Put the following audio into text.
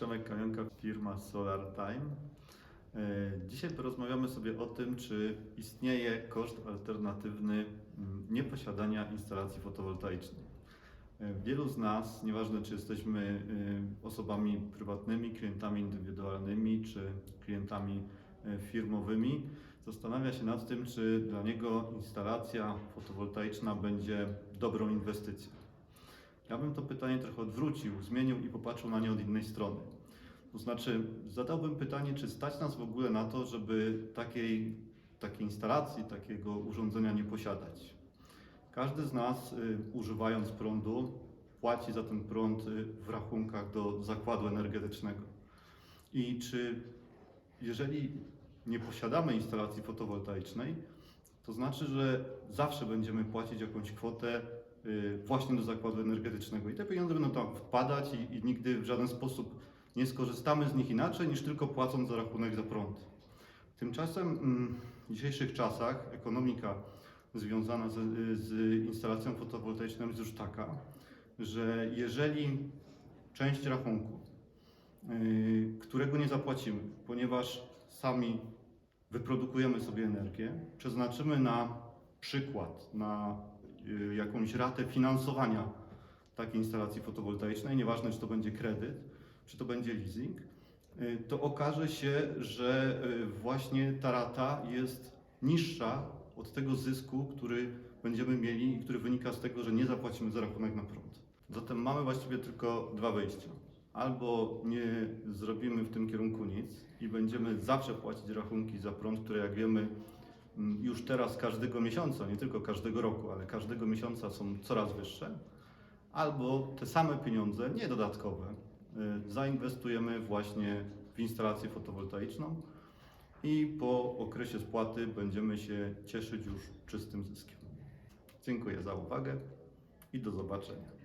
Przemek Kamionka, firma Solar Time. E, Dzisiaj porozmawiamy sobie o tym, czy istnieje koszt alternatywny mm, nieposiadania instalacji fotowoltaicznej. E, Wielu z nas, nieważne czy jesteśmy e, osobami prywatnymi, klientami indywidualnymi czy klientami firmowymi, zastanawia się nad tym, czy dla niego instalacja fotowoltaiczna będzie dobrą inwestycją. Ja bym to pytanie trochę odwrócił, zmienił i popatrzył na nie od innej strony. To znaczy, zadałbym pytanie, czy stać nas w ogóle na to, żeby takiej, takiej instalacji, takiego urządzenia nie posiadać. Każdy z nas, y, używając prądu, płaci za ten prąd y, w rachunkach do zakładu energetycznego. I czy, jeżeli nie posiadamy instalacji fotowoltaicznej, to znaczy, że zawsze będziemy płacić jakąś kwotę właśnie do zakładu energetycznego i te pieniądze będą tam wpadać i, i nigdy w żaden sposób nie skorzystamy z nich inaczej niż tylko płacąc za rachunek za prąd. Tymczasem mm, w dzisiejszych czasach ekonomika związana z, z instalacją fotowoltaiczną jest już taka, że jeżeli część rachunku, yy, którego nie zapłacimy, ponieważ sami wyprodukujemy sobie energię, przeznaczymy na przykład, na y, jakąś ratę finansowania takiej instalacji fotowoltaicznej, nieważne czy to będzie kredyt, czy to będzie leasing, y, to okaże się, że y, właśnie ta rata jest niższa od tego zysku, który będziemy mieli i który wynika z tego, że nie zapłacimy za rachunek na prąd. Zatem mamy właściwie tylko dwa wyjścia. Albo nie zrobimy w tym kierunku nic i będziemy zawsze płacić rachunki za prąd, które jak wiemy już teraz każdego miesiąca, nie tylko każdego roku, ale każdego miesiąca są coraz wyższe. Albo te same pieniądze, nie dodatkowe, y, zainwestujemy właśnie w instalację fotowoltaiczną i po okresie spłaty będziemy się cieszyć już czystym zyskiem. Dziękuję za uwagę i do zobaczenia.